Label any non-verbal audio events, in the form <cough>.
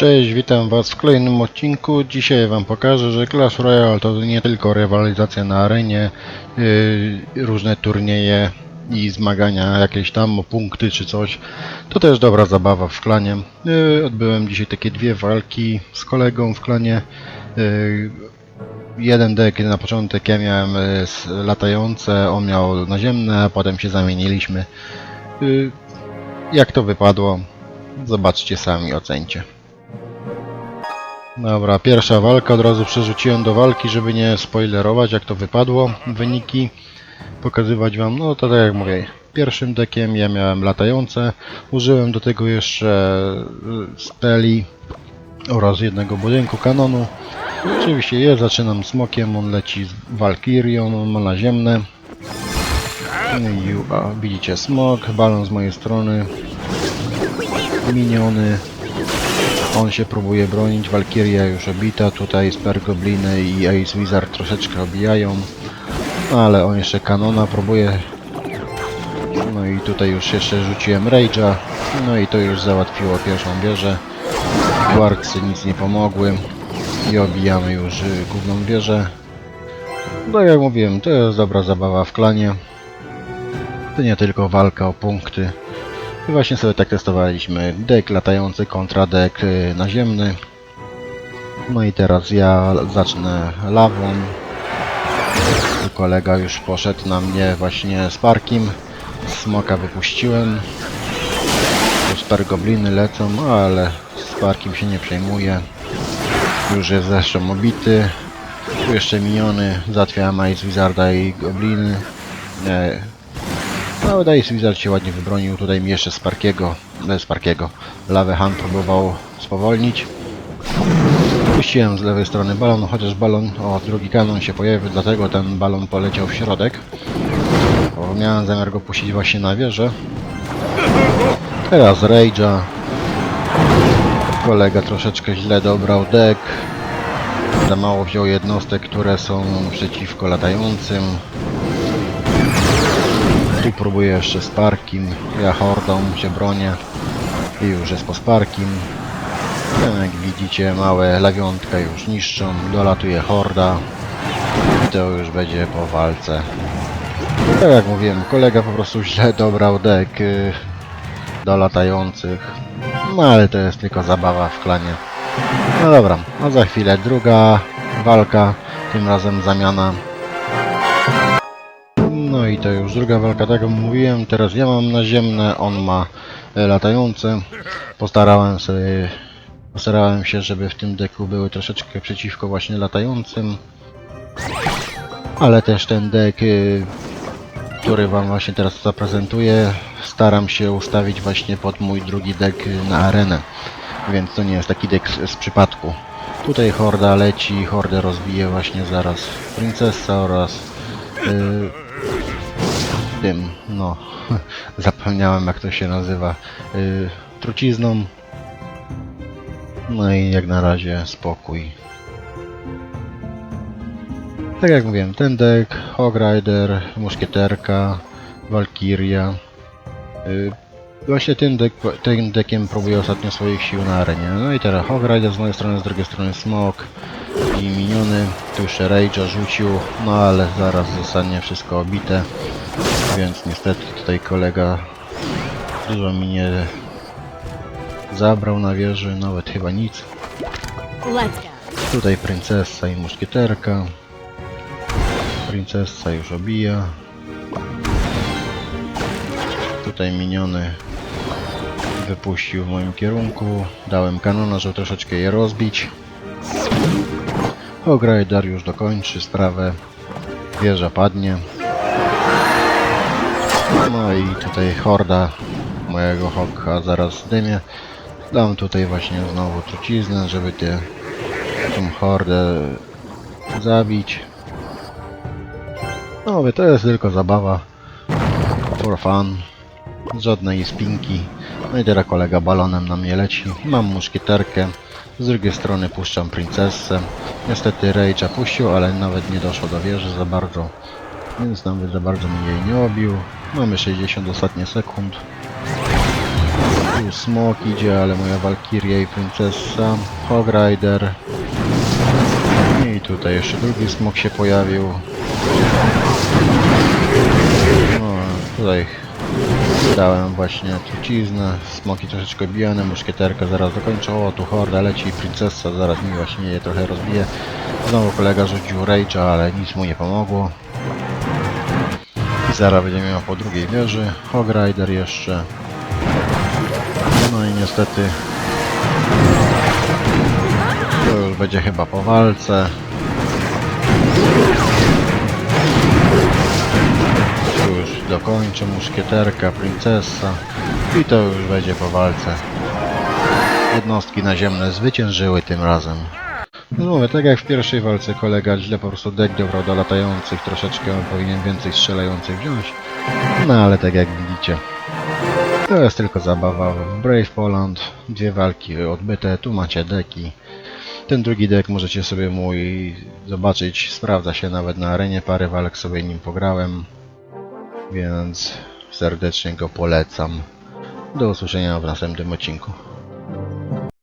Cześć, witam Was w kolejnym odcinku. Dzisiaj Wam pokażę, że Clash Royale to nie tylko rywalizacja na arenie, yy, różne turnieje i zmagania jakieś tam o punkty czy coś. To też dobra zabawa w klanie. Yy, odbyłem dzisiaj takie dwie walki z kolegą w klanie. Yy, jeden deck na początek ja miałem yy, latające, on miał naziemne, a potem się zamieniliśmy. Yy, jak to wypadło? Zobaczcie sami, ocencie. Dobra, pierwsza walka, od razu przerzuciłem do walki, żeby nie spoilerować jak to wypadło, wyniki, pokazywać wam, no to tak jak mówię, pierwszym dekiem ja miałem latające, użyłem do tego jeszcze y, speli oraz jednego budynku kanonu. Oczywiście ja zaczynam smokiem, on leci z Valkyrią, on ma naziemne. I a, widzicie smok, balon z mojej strony, miniony, on się próbuje bronić, Valkyria już obita, tutaj Sper Gobliny i Ace Wizard troszeczkę obijają, no ale on jeszcze kanona próbuje. No i tutaj już jeszcze rzuciłem Rage'a, no i to już załatwiło pierwszą wieżę. Quarksy nic nie pomogły i obijamy już y, główną wieżę. No jak mówiłem, to jest dobra zabawa w klanie. To nie tylko walka o punkty. I właśnie sobie tak testowaliśmy dek latający kontra dek y, naziemny. No i teraz ja zacznę lawą. Kolega już poszedł na mnie właśnie z parkiem. Smoka wypuściłem. Star gobliny lecą, ale z parkiem się nie przejmuje. Już jest zresztą obity. Tu jeszcze miniony. Zatwiam Ice Wizarda i gobliny. Nie, no, wydaje się, Wizard się ładnie wybronił. Tutaj mi jeszcze Sparkiego, nie Sparkiego, Lawę Han próbował spowolnić. Puściłem z lewej strony balon, chociaż balon, o drugi kanon się pojawił, dlatego ten balon poleciał w środek. Bo miałem zamiar go puścić właśnie na wieżę. Teraz Rage'a. Kolega troszeczkę źle dobrał deck. Za mało wziął jednostek, które są przeciwko latającym. Tu próbuję jeszcze Sparkim. Ja hordą się bronię. I już jest po Sparkim. No, jak widzicie, małe lawiątka już niszczą. Dolatuje horda. I to już będzie po walce. Tak jak mówiłem, kolega po prostu źle dobrał deck y, do latających. No ale to jest tylko zabawa w klanie. No dobra, a za chwilę druga walka. Tym razem zamiana no to już druga walka, tak jak mówiłem, teraz ja mam naziemne, on ma e, latające. Postarałem sobie, postarałem się, żeby w tym deku były troszeczkę przeciwko właśnie latającym. Ale też ten dek, y, który wam właśnie teraz zaprezentuję, staram się ustawić właśnie pod mój drugi dek y, na arenę. Więc to nie jest taki dek z, z przypadku. Tutaj horda leci, hordę rozbije właśnie zaraz princesa oraz y, tym, no, <laughs> zapomniałem jak to się nazywa, yy, trucizną. No i jak na razie spokój. Tak jak mówiłem, ten deck, Hog Rider, Muszkieterka, Valkyria. Yy, właśnie tym, deck, tym deckiem próbuję ostatnio swoich sił na arenie. No i teraz Hog Rider z mojej strony, z drugiej strony Smok i miniony. Tu jeszcze Rage'a rzucił, no ale zaraz zostanie wszystko obite. Więc niestety tutaj kolega dużo mi nie zabrał na wieży, nawet chyba nic. Tutaj princesa i muszkieterka. Princesa już obija. Tutaj miniony wypuścił w moim kierunku. Dałem kanona, żeby troszeczkę je rozbić. Ograjdar już dokończy sprawę. Wieża padnie. No i tutaj horda mojego hokka zaraz dymie. Dam tutaj właśnie znowu truciznę, żeby te, tą hordę zabić. No mówię, to jest tylko zabawa. For fun. Żadnej spinki. No i teraz kolega balonem na mnie leci. Mam muszkieterkę. Z drugiej strony puszczam princesę. Niestety Rage'a puścił, ale nawet nie doszło do wieży za bardzo. Więc nawet za bardzo mnie jej nie obił. Mamy 60 ostatnie sekund. Tu smok idzie, ale moja walki Valkyrie i Princessa, Hog Rider. I tutaj jeszcze drugi smok się pojawił. No, tutaj dałem właśnie truciznę, smoki troszeczkę bijane, muszkieterka zaraz dokończę, o tu horda leci, princesa zaraz mi właśnie je trochę rozbije. Znowu kolega rzucił rage'a, ale nic mu nie pomogło. I zaraz będzie miał po drugiej wieży, Hog Rider jeszcze. No i niestety to już będzie chyba po walce. Tu już dokończę muszkieterka, princesa i to już będzie po walce. Jednostki naziemne zwyciężyły tym razem. No mówię, tak jak w pierwszej walce kolega źle po prostu deck dobrał do latających, troszeczkę powinien więcej strzelających wziąć. No ale tak jak widzicie, to jest tylko zabawa. Brave Poland, dwie walki odbyte, tu macie deki. Ten drugi deck możecie sobie mój zobaczyć, sprawdza się nawet na arenie, parę walk sobie nim pograłem, więc serdecznie go polecam. Do usłyszenia w następnym odcinku.